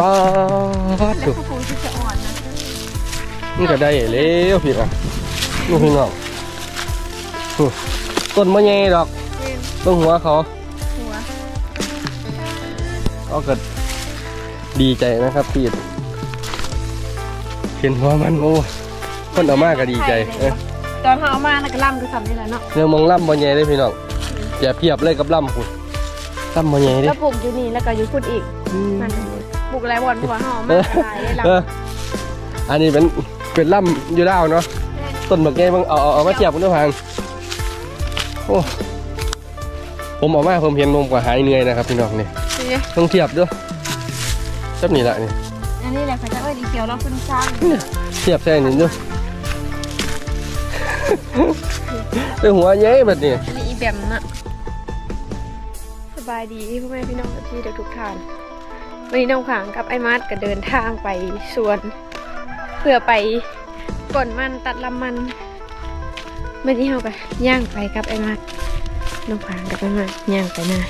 ป้าแล้วถูกก็ปูที่จะอ่อนนะนี่ก็ได้แล้วพี่อะนี่พี่น้องอู้ต้นมะเงดอกเป็นต้นหัวเขาหัวก็เกิดดีใจนะครับพี่เห็นหัวมันโอ้คนเอามากก็ดีใจเอ้ยตอนเขาเอามาแล้วก็ล่ำก็ทำนี่แหละเนาะเนื้อมองล่ำมะเงเลยพี่น้องอย่าเพียบเลยกับล่ำคุณล่ำมะเงดิแล้วปลูกอยู่นี่แล้วก็อยู่พุ่นอีกอืมมัน ปลูกอะไรบอนเพราะว่าเขาเอาเอมาอขายได้เราเอออันนี้เป็นเป็นล่ำอยู่ดาวเนาะต้นบักเงยมึงเอาเอาเอามาเทียบกันด้วยพังโอ้ผมเออกมาผมเห็นนมกว่าหายเหนื่อยนะครับพี่น้องนี่นี่ต้องเทียบด้วยจับนี่แหละนี่อันนี้แหละเขาจะเอ้ยดีเขียวเราขึ้นสร้างเทียบแท่นี่ด้วยเป็นหัวเย้แบบนี้อันนี้อีแบมนะสบายดีพ่อแม่พี่น้องที่ทุกท่าน วันนี้น้องขางกับไอ้มาร์ทก็เดินทางไปสวน เพื่อไปกดมันตัดลำมันเมื่อนี้เราก็ย่างไปกับไอ้มาร์ทน้องขางกับไอ้มาร์ทย่างไปหน้า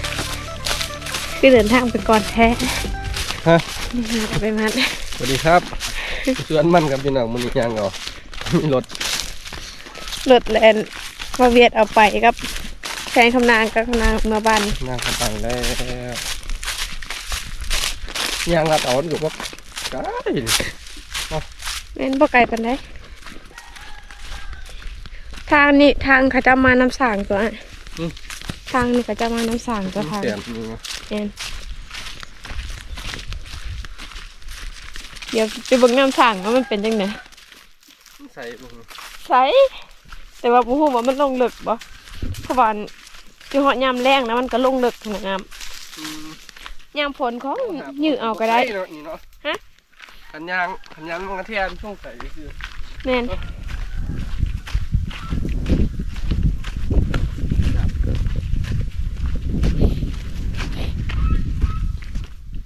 คือเดินทางไปก่อนแท้ฮะนี่มากับไอ้มาร์ทสวัสดีครับสวนมันกับพี่น้องมันอีกอย่างเหรอมีรถรถแลนมาเวียดเอาไปครับแฟนคำนางกับคำนางเมื่อบ้านนั่งกันตังแล้ว ยางรัดเอาอยู่ว่าไกลแม่นบ่ไกลปันไดทางนี้ทางเขาจะมาน้ำสางตัวอะทางนี้เขาจะมาน้ำสางตัวทางแสนนี่นะแม่นเดี๋ยวไปเบิ่งน้ำสางว่ามันเป็นจังไงใส่บุ้งใสแต่ว่าบ่ฮู้ว่ามันลงลึกบ่เพราะว่าสิฮอดยามแรงนะมันก็ลงลึกขนาดน้ำ ยามฝนของยื้อเอาก็ได้ เนาะนี่เนาะฮะ ขันยางขันยางมันกระเทียมช่วงใส่คือแม่น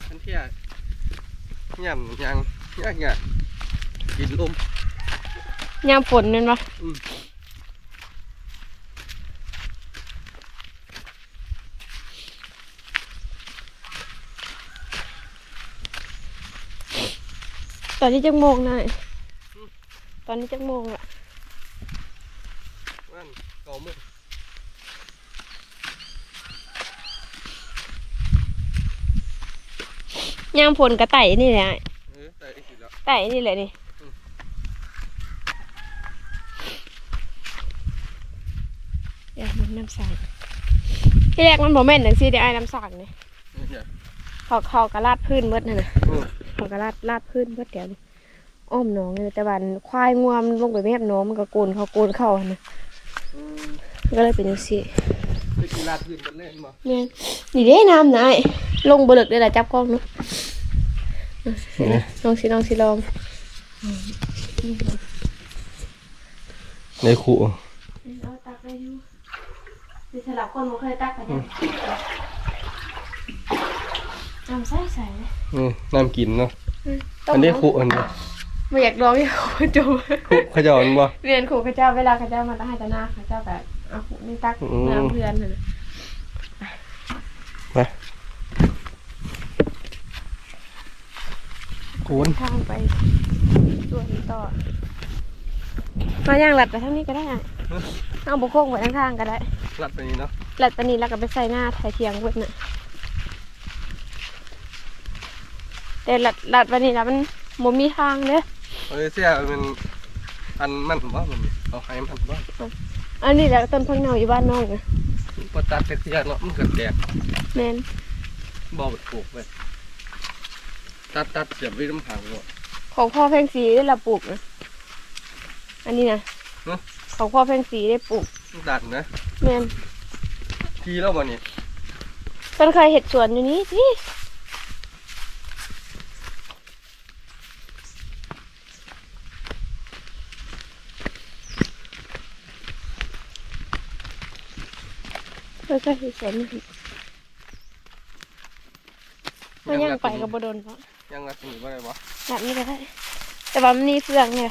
ขันเทียมยำยางยากยากกินลมยามฝนนั่นบ่อื ตอนนี้จักโมงนะตอนนี้จักโมงละนั่นเก่ามุกยามฝนกระไต่นี่แหละเออใส่ได้สิแล้วไต่นี่แหละนี่อืมเดี๋ยวมันน้ำสางที่แรกมันบ่แม่นจังซี่ได้ไอ้น้ำสางนี่นี่เนี่ยเขาเขากระลาดพื้นเบิดนั่นน่ะอื มเขากระลาดลาดพื้นเบิดแถวนี้อ้อมหนองเลยแต่วันควายงวมนลงไปแมบหน้องมันก็โกนเขาโกนเข้าหั่นน่ะอืมก็เลยเป็นจังซี่ไปกินลาดพื้นกันเล่นมาแม่นนี่เด้น้ำนายลงบ่เลิกได้ล่ะจับกล้องเนาะลองสิลองสิลองในขู่เอาตักได้อยู่ดิสลับคนบ่เคยตักกันเนี่ย น้ำใสใสนี่น้ำกินเนาะต้มอันนี้ขู่อันนี้ไม่อยากลองที่เขาจูขู่เขาจะเอาอันบ่เรียนขู่ข้าเจ้าเวลาข้าเจ้ามาให้ตาหน้าข้าเจ้าแบบเอาหูนี่ตักอืมน้ำเพื่อนน่ะนะไปโอนทางไปส่วนต่อมาย่างหลัดไปทางนี้ก็ได้อะเอาบุโค้งไปทางทางก็ได้ลัดไปนี่เนาะหลัดไปนี้แล้วก็ไปใส่หน้าไถเทียงเวิดน่ะ แต่หลัดหลัดไปนี้แล้วมันบ่มีทางเด้อเอ้ยเสียมันอันมันบ่มันเอาให้มันบ่อันนี้แหละต้นพังเนาอยู่บ้านน้องนะพอตัดแต่เสียเนาะมันเกิดแตกแมนบ่ไปปลูกไปตัดตัดเสียบไว้น้ำผังเนาะของพ่อแพงสีได้ละปลูกนะอันนี้นะฮะของพ่อแพงสีได้ปลูกมันดันนะแมนทีแล้วบ่นี่ต้นเคยเห็ดสวนอยู่นี้สิ เออก็ห็สนมันยังไปกับบดนเพายังรักกันอได้บ่แบบนี้ได้ แต่ว่ามันนี่เสื่องเนี่ย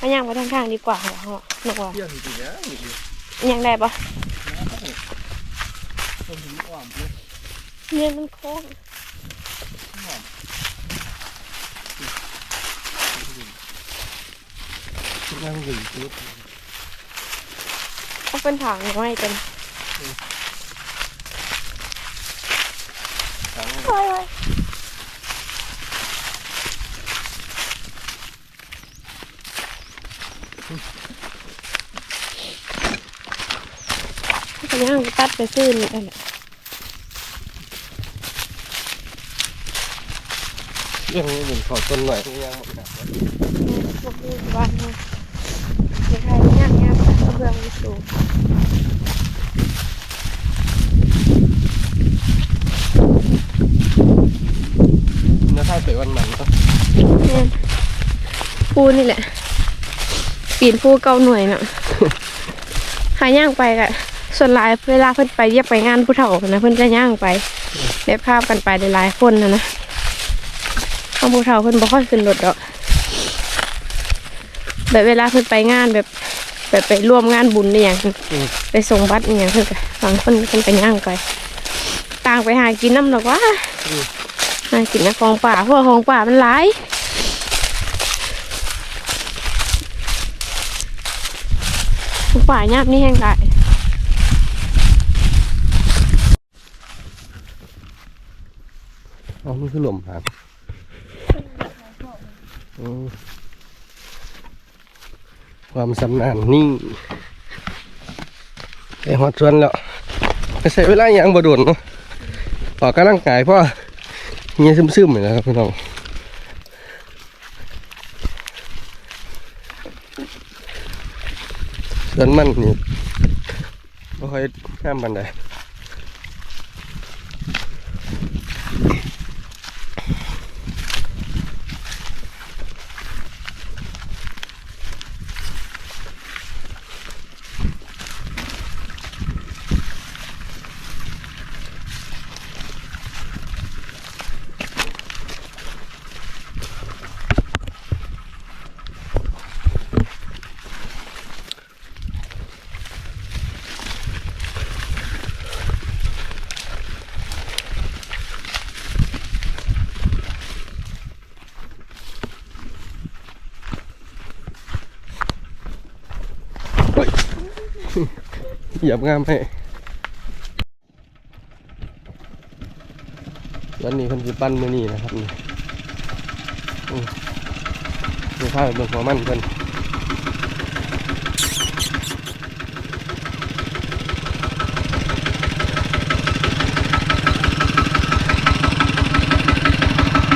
มันยังไปทางข้างดีกว่าเหรอหรอหนักว่าะยังได้ปะองเนี่ยมันโค้งนั่งดื่มซุปเอาเป็นถังไว้กัน ไว้ไว้เขาย่างไปตัดไปซื้อนี่แหละเรื่องนี้เหมือนขอต้นหน่อยยังหมดแบบพวกนี้บ้านเนี่ยเด็กไทยย่างย่างกระเบื้องวิสูง เนื้อท่าเปวันมันก็เนี่ยปูนี่แหละ ปีนปูเก้าหน่วยน่ะหาย่างไปกะส่วนหลายเวลาเพิ่นไปเรียกไปงานผู้เฒ่านะเพิ่นจะย่างไปได้ภาพกันไปหลายๆคนนะนะเอาผู้เฒ่าเพิ่นบ่ค่อยขึ้นรถดอกแบบเวลาเพิ่นไปงานแบบแบบไปร่วมงานบุญนี่อย่างไปส่งบัตรนี่อย่างเพิ่นก็บางคนเพิ่นไปย่างไปต่างไปหากินน้ำดอกว่าหากินนะของป่าเพราะว่าของป่ามันหลายฝ่ายยาบนี่แห้งได้อ๋อมันคือหล่มผ่านอืมความสำนานนี่ไอหอดชวนแล้วใช้เวลาอย่างบ่โดนเนาะ ออกกำลังกายเพราะเงี้ยซึมๆเหมือนนะครับพี่น้องส่วนมันนี่ไม่ค่อยห้ามบันได เหยียบงามให้วันนี้เพิ่นสิปั้นมือนี้นะครับนี่อืมนี่พาไปเบิ่งหัวมันเพิ่น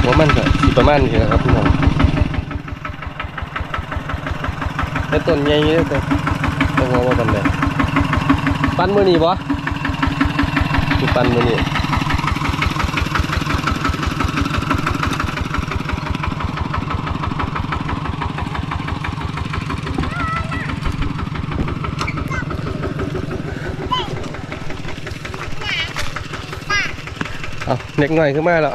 หัวมันก็สิประมาณนี้แหละครับพี่น้องแต่ต้นใหญ่เยอะแต่ หัวบ่ปานใดปั้นมือนี่บ่คือปั้นมือนี่เอาเล็กหน่อยขึ้นมาแล้ว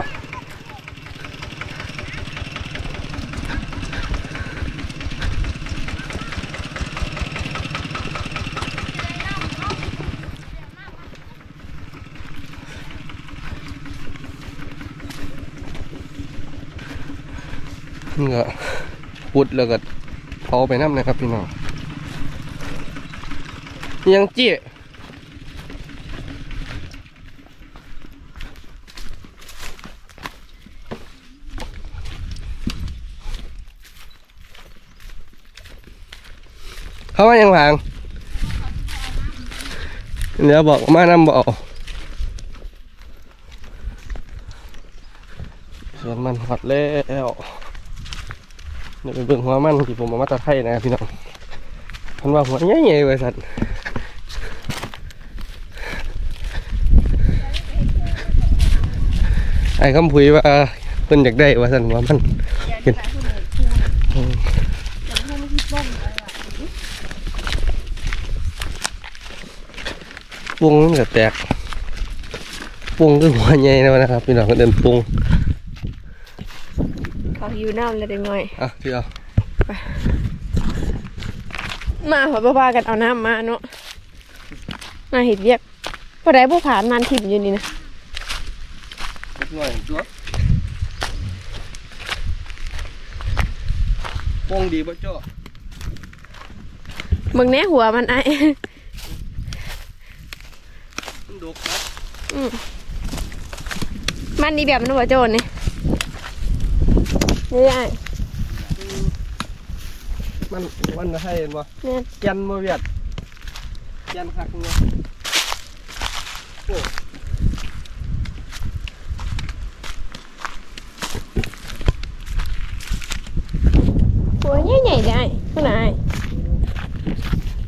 ก็ปุดแล้วก็เผาไปน้ำนะครับพี่น้องยังเจี๊ยเขาว่ายังหางเดี๋ยวบอกมานำบอกสวนมันหอดแล้ว เดี๋ยวไปเบิ่งหัวมันที่ผมเอามาตะไคร่นะพี่น้องพันว่าหัวใหญ่ๆไว้สัตว์ไอ้คำพุยว่าเพิ่นอยากได้ว่าสันว่ามันเห็นปุงมันก็แตกปุงคือหัวใหญ่นะนะครับพี่น้องก็เดินปุง เขาหิวน้ำเลยเด็กน้อยอะที่เอามาหัวบ้าๆกันเอาน้ำมาเนาะมาเห็ดเรียกพอได้ผู้ผ่านนานถิ่มอยู่นี่นะหน่อยตัวปงดีป่ะเจ้าเบิ่งแน่หัวมันไอ้มันดุนะอืมมันนี่แบบมันหัวโจรนี่ นี่ไอ้มันมันจะให้เห็นบ่เนี่ย แกนบ่เวียดแกนคักเนาะโอ้ หัวใหญ่ๆได้คุณนาย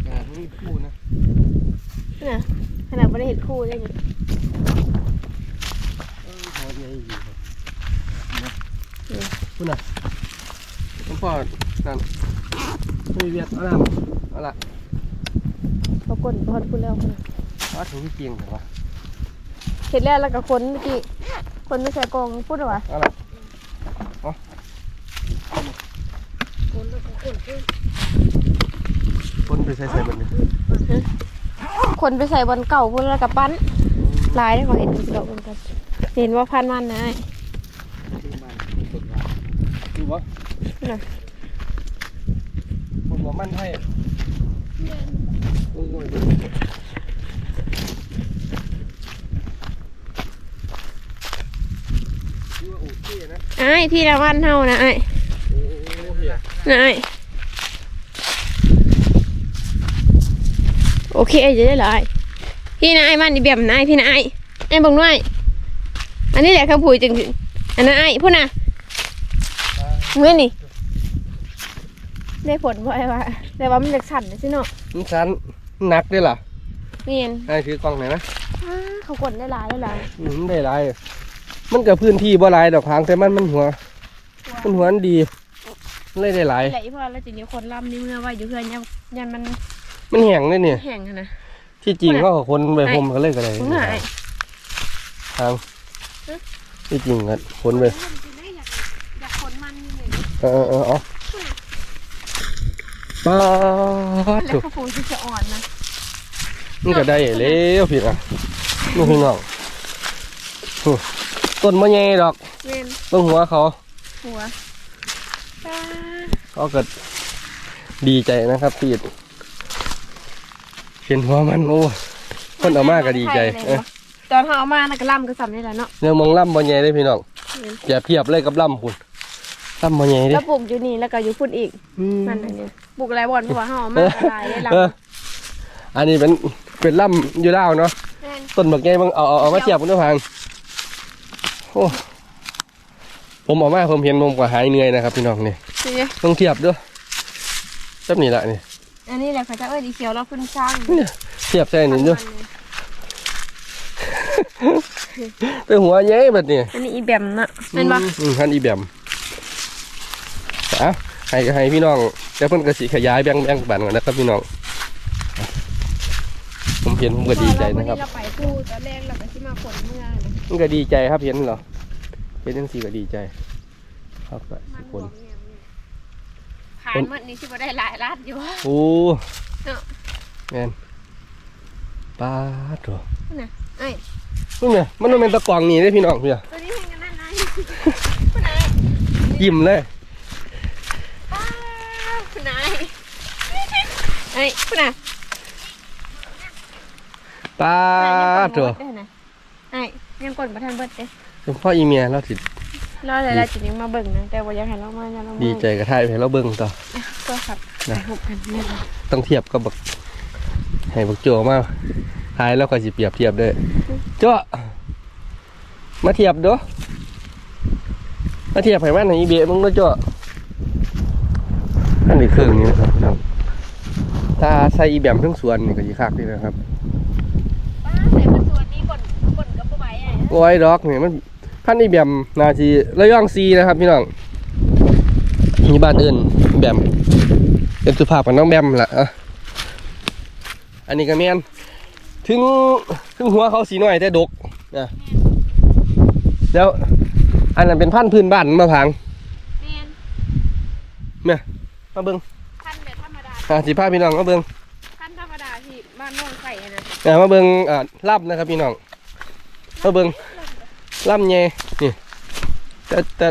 งานนี่คู่นะ น่ะขนาดไม่ได้เห็นคู่เลยนี่ เออพอใหญ่อยู่ครับนะคุณน่ะผมพอนั่นไม่ เอาน้ำเอาละเขากดพอดพูดแล้วคุณน่ะว่าถึงที่เกียงแต่ว่าเห็นแล้วแล้วก็คนเมื่อกี้คนไม่ใส่กองพูดหรอวะเอาละเอาคนไปใส่ใส่มันนี่คนไปใส่บอลเก่าพูดแล้วกับปั้นลายได้ขอเห็นดอกเหมือนกันเห็นว่าพันมันนะไอ้ดูวะน่ะ มันให้โอ้ยไอ้ที่ละวันเท่านะไอ้นะไอ้โอเคจะได้เหรอไอ้พี่นะไอ้มันนี่เบียมนะไอ้พี่นะไอ้ไอ้บอกหน่อยอันนี้แหละคำพูดจึงอันนั้นไอ้พูดนะเมื่อนี่ ได้ผลบ่ไอ้ว่าแต่ว่ามันเล็กสั่นนะสิเนาะมันสันหนักด้วยล่ะเมียนไอ้ถือกล้องไหนอยนะอ้าเขากดได้หลายได้หลายอืมได้หลายมันกับพื้นที่บ่หลายดอกพางแต่มันมันหัว มันหัวมันดีมันเลยได้หลายไหลพอแล้วทีนี้คนล่ำนี่เมื่อว่าอยู่เพื่อนยันยันมันมันแห้งเลยเนี่ยแห้งอะนะที่จริงก็คนไปห่มก็เลยก็ได้มึงหายทางที่จริงก็คนไปอยากคนมันนี่เลยเออเออเออเอา ปาดแล้วถูกข้าวฟูที่จะอ่อนนะมันก็ได้แล้วพี่อะนี่พี่น้องโอ้ต้นมะเงยดอกเวนเบิ่งหัวเขา หัวตาเขาก็ดีใจนะครับที่เห็นหัวมันโอ้คนเอามากก็ดีใจเอ้ยตอนเขาเอามานะก็ล่ำก็สำนี่แหละเนาะเนี่ยมองล่ำบ่ใหญ่เลยพี่น้องเว้นอย่าเทียบเลยกับล่ำคุณ ล่ำบ่ใหญ่เดิแล้วปลูกอยู่นี่แล้วก็อยู่พุ่นอีกมันอันนี้ปลูกอะไรบ่อนเพราะว่าเขาเอามาละลายได้ล่เอออันนี้เป็นเป็นล่ำอยู่แล้วเนาะำแม่นต้นบักใหญ่เบิ่งเอาเอาเอามาเทียบกันด้วยพังโอ้ผมเออกมาผมเห็นผมก็หายเหนื่อยนะครับพี่น้องนี่ทีนี้ต้องเทียบด้วยแบบนี้ละนี่อันนี้แหละเขาจะเอ้ยดีเขียวเราขึ้นสร้างเทียบใส่นี่ด้วยแต่หัวใหญ่แบบนี้อันนี้อีแบมนะเป็นปะอืมฮันอีแบม อะให้ให้พี่น้องเดี๋ยวเพิ่นก็สิขยายแบ่งแบ่งปันกันนะครับพี่น้องผมเห็นผมก็ดีใจนะครับเราไปพูดตอนแรกเราก็ที่มาผลเมื่อนะมันก็ดีใจครับเห็นเหรอเห็นจังสี่ก็ดีใจ ครับก็มัสินคบอนกเนี่ยผ่านหมดนี่ที่บ่ได้หลายล้านอยู่วะโอ้เนาะแมนปลาตัวน่ะไอ้นี่ไงมันต้องเป็นตะกวางนี่เด้อพี่น้องพี่อะตัวนี้เห็นกันนั่นไงคุณนายยิ้มเลย อ้าวคุณนาย ไอ้คุณนายปลาตัวไอ้ยังกดมาทันเบิดเด้เป็นพ่ออีเมียเราสิรอเลยละจิตยังมาเบิ่งนะแต่ว่าอยากให้เรามาอย่าเรามาดีใจกับท่ายให้เราเบิ่งต่อก็ครับนะหกพันนี่เลยต้องเทียบกับบักให้บักโจมาทายแล้วก็สิเปรียบเทียบเด้วยโจ้มาเทียบเด้อมาเทียบให้มันให้อีเบะมึงเด้อโจ้อันนี้เครื่องนี้นะครับพี่น้อง ถ้าใส่อีแบมทั้งสวนนี่ก็สิคักนี่นะครับป้าใส่เป็นส่วนนี้กดกดกับผู้ใบไอ้โอ้ยดอกนี่มันพันอีแบมนาทีระยองซีนะครับพี่น้องมีบ้านอื่นแบมเป็นสุภาพกับน้องแบมล่ะอะอันนี้ก็แม่นถึงถึงหัวเขาสีน้อยแต่ดกนะแล้วอันนั้นเป็นพันธุ์พื้นบ้านมาพังเมียนเนี่ยมาเบิ้ง อ่าสีผ้าพี่น้องมาเบิ้งพันธรรมดาที่บ้านน้องใส่อะนะอ่ามาเบิ้งอ่าล่ำนะครับพี่น้องมาเบิ้งล่ำเย่นี่แต่แต่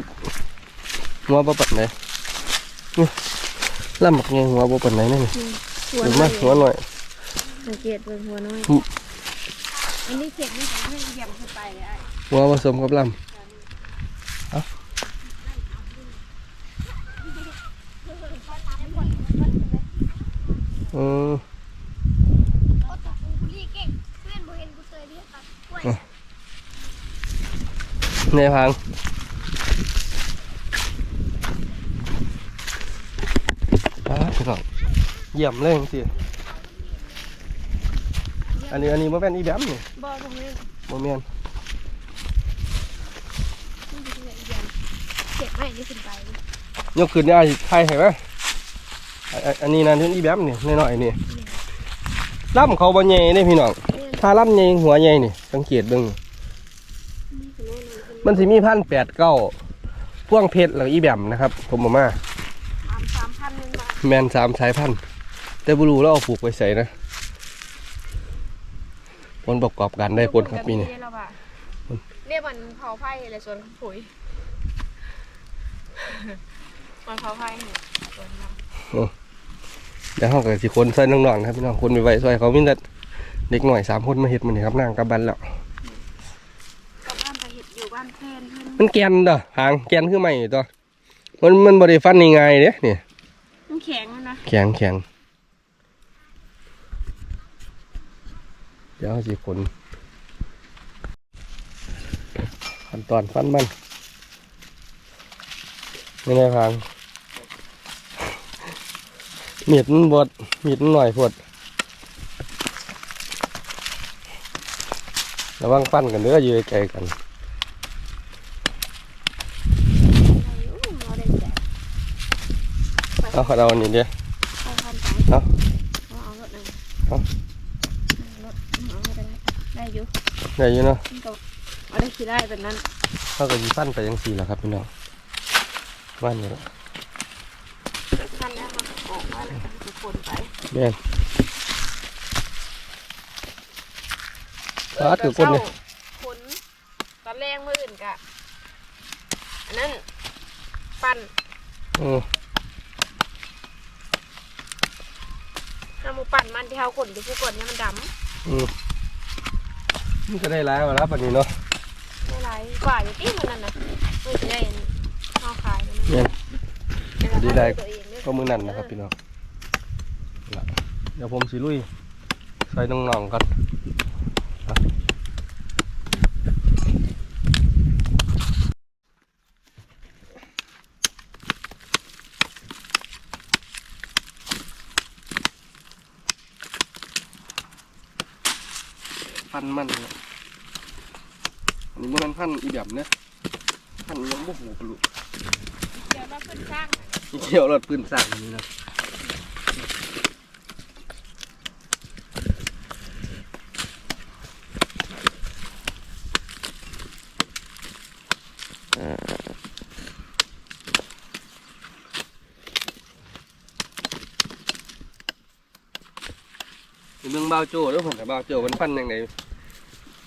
หัวบ่ปัดไหนนี่ล่ำบักเย่หัวบ่ปัดไหนนั่นนี่หัวถึงน้มาอยหัวหน่อยสังเกตเบิ่งหัวน้อยอืมอันนี้เข็ดนี่ของให้เหยียบเข้าไปเลยไอ้หัวผสมกับลำเอาเออโอ้ตกูบุรีเก่งเพื่อนบ่เห็นกูเตยเรียกตัดกล้วยในพังอ่าพี่น้องเยี่ยมเลยสิอันนี้อันนี้มันเป็นอีแบมนี่บ่ตรงนี้โมเมนนี่คือเหยียบเข็ดไม่นี่ขึ้นไปยกขึ้นได้ไทยเห็นไหม อันอันอันนี้นั่นเป็นอีแบมนี่น้อยๆนี่ล่ำเขาบ่ใหญ่นี่พี่น้องถ้าล่ำใหญ่หัวใหญ่นี่สังเกตเบิ่งมันสิมีพันแปดเก้าพ่วงเพชรแล้วก็อีแบมนะครับ ผมบอกมาสามสามพันหนึ่งบาทแมนสามสายพันธุ์แต่บรูแล้วเอาปลูกไว้ใส่นะผลประกอบการได้ผลครับปีนี้แล้วว่ะเรียกมันเผาไผ่อะไรส่วนปุ๋ยมันเผาไผ่เนี่ยส่วน เราเดี๋ยวเขาก็สิคนใส่น้องๆนะครับพี่น้องคนไปไว้ซอยเขามีแต่เด็กหน่อยสามคนมาเห็ดมันนี่ครับนั่งกับบันแล้วกับบ้านไปเห็ดอยู่บ้านแพนเพื่อนมันแกนเด้อหางแกนคือไม่ตัวมันมันบริฟันง่ายๆเด้เนี่ยมันแข็งนะแข็งแข็งเดี๋ยวเขาสิคนขั้นตอนฟันมันนี่ไงพัง มีดมันบดมีดมันหน่อยพดระวังฟันกันเด้ออยู่ไกลๆกันเราได้แจกเอาขอเอาอันนี้เด้อเข้าพันไปเอาเอาเอารถหนึ่งเอารถเอาไม่ได้ได้อยู่ได้อยู่เนาะมันก็เอาได้ขี่ได้แบบนั้นเขาก็ยีฟันไปยังสี่แล้วครับพี่น้องว่านอยู่แล้ว พันแล้วมันออกมาแล้วก็ คนไปแม่นอาถือก้นเลยขนตอนแรกมืออื่นกะอันนั้นปั่นอืมห้ามูปั่นมันที่เขาขนอยู่ผู้กดเนี่ยมันดอืมมันก็ได้ร้ายมาแล้วปันนี้เนาะำไม่ไรกว่าอยู่ที่มันนั่นนะมือจะได้ข้าวขายมันแม่นนั่นดีได้ตัวเองด้วยก็มือนั่นนะครับพี่น้องล่ะ เดี๋ยวผมสิลุยใส่น้องๆกันอะพันมันเนี่ยอันนี้มันพันอีแบบเนี่ยพันยังบ่หูกระลุกเดี๋ยวเราขึ้นสร้างมีเกี่ยวรถปืนสั่งนี่นะาวโจ้ด้วยผมแต่บาวโจ้มันฟันยังไง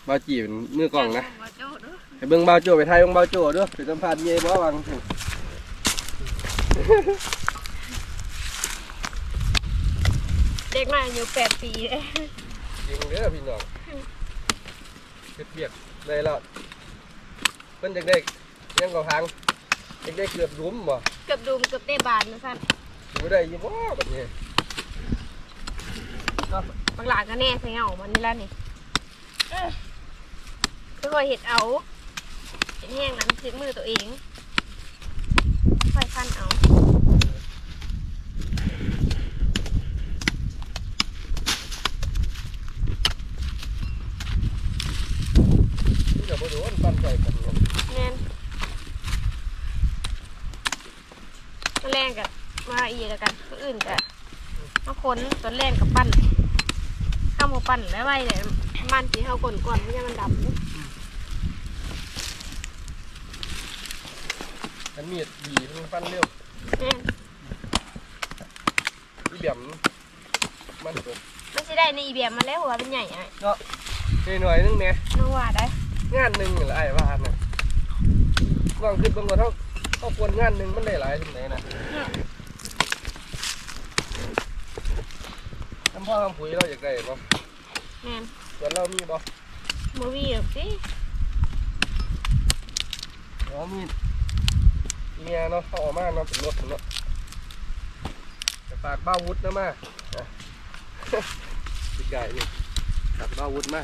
บาวจีเป็นมือกล้องนะมาโจ้เด้อไปเบิ่งบาวโจ้ไปไทยเบิ่งบาวโจ้ด้วยไปสัมภาษณ์เย่บ่วังเด็กมาอยู่แปดปีเลยจริงเด้อพี่น้องเฮ็ดเบียกได้แล้วเพิ่นจักได้ยังก็ทางจักได้เกือบรุมบ่เกือบดูมเกือบได้บานนะสั้นอยู่ได้อยู่บ่บัดนี้ บางหลานก็แน่ใส่เงามันนี่แล้วนี่ก็คอยเห็ดเอาเห็ดแห้งนั้นซื้อมือตัวเอง ค่อยขั้นเอามันก็บ่โดนปั้นใจกันเนาะแน่นตัวแรงกับมาอีกแล้วกันตัวอื่นกับมาค้นตัวแรงกับปั้นามมาปั้นแล้วไว้เนี่ยมันสีเขาก่อนก่อนไม่ใช่มันดำอันมีดดีมันฟันเร็วแน่นอีเบียมมันตกมันจะได้ในอีเบียมมาแล้วหัวเป็นใหญ่ไอ้หน่อยๆนึงแหม่น้องว่าได้งานหนึงนี่แหละอ้ายว่าน่ะลองคิดเบิ่งว่าเฮาเฮาควรงานหนึ่งมันได้หลายจังไดนนะน้ำพ่อทำปุ๋ยเราอยากได้บ่แม่นส่วนเรามีบ่บ่มีหรอกสิอ๋อมีเมียเนาะเขาเออกมาเนาะเป็นรถเนาะไปฝากบ้าวุฒนะมาอะพี่ไก่นี่ฝากบ้าวุฒมา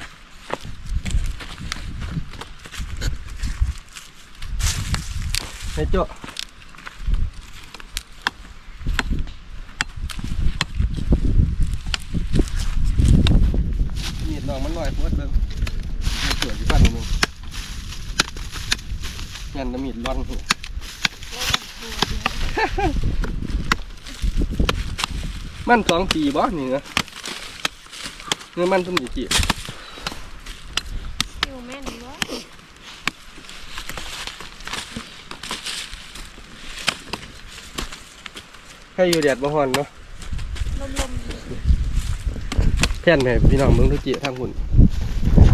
ให้โจ้มีดน้องมันหน่อยโพดเบิ่งมีเสือที่ปั้นมึง ยันน้ำมีดร้อนหัวมันสองปีบ่นี่นะเงินมันทุ่มกี่กี่อยู่แม่นบ่ให้อยู่แดดบ่ฮ้อนเนาะลมแผ่นให้พี่น้องเมืองทุกเกียทางหุ่น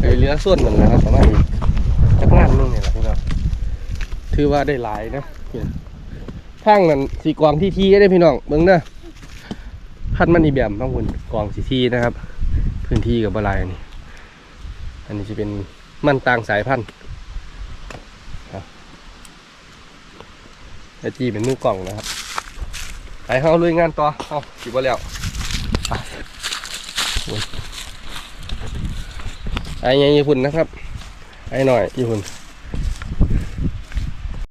ไอ้เรือส่วนมันนะครับประมาณนี้จักงานหนึงนี่แหละพี่น้อง ถือว่าได้หลายนะเนี่ยทางนั้นสีกวางที่ทีได้พี่น้องเบิ่งเด้อพันมันอีแบมทางหุ่นกวางสีทีนะครับ พื้นที่กับบหลายนนี้อันนี้จะเป็นมันต่างสายพันธุ์ไอจีเป็นมือกล่องนะครับไปเฮาลุยงานต่อเฮาสิบ่แล้วไปโอ้ยไอ้ยังญี่ปุ่นนะครับ ไอ้หน่อยญี่ปุ่น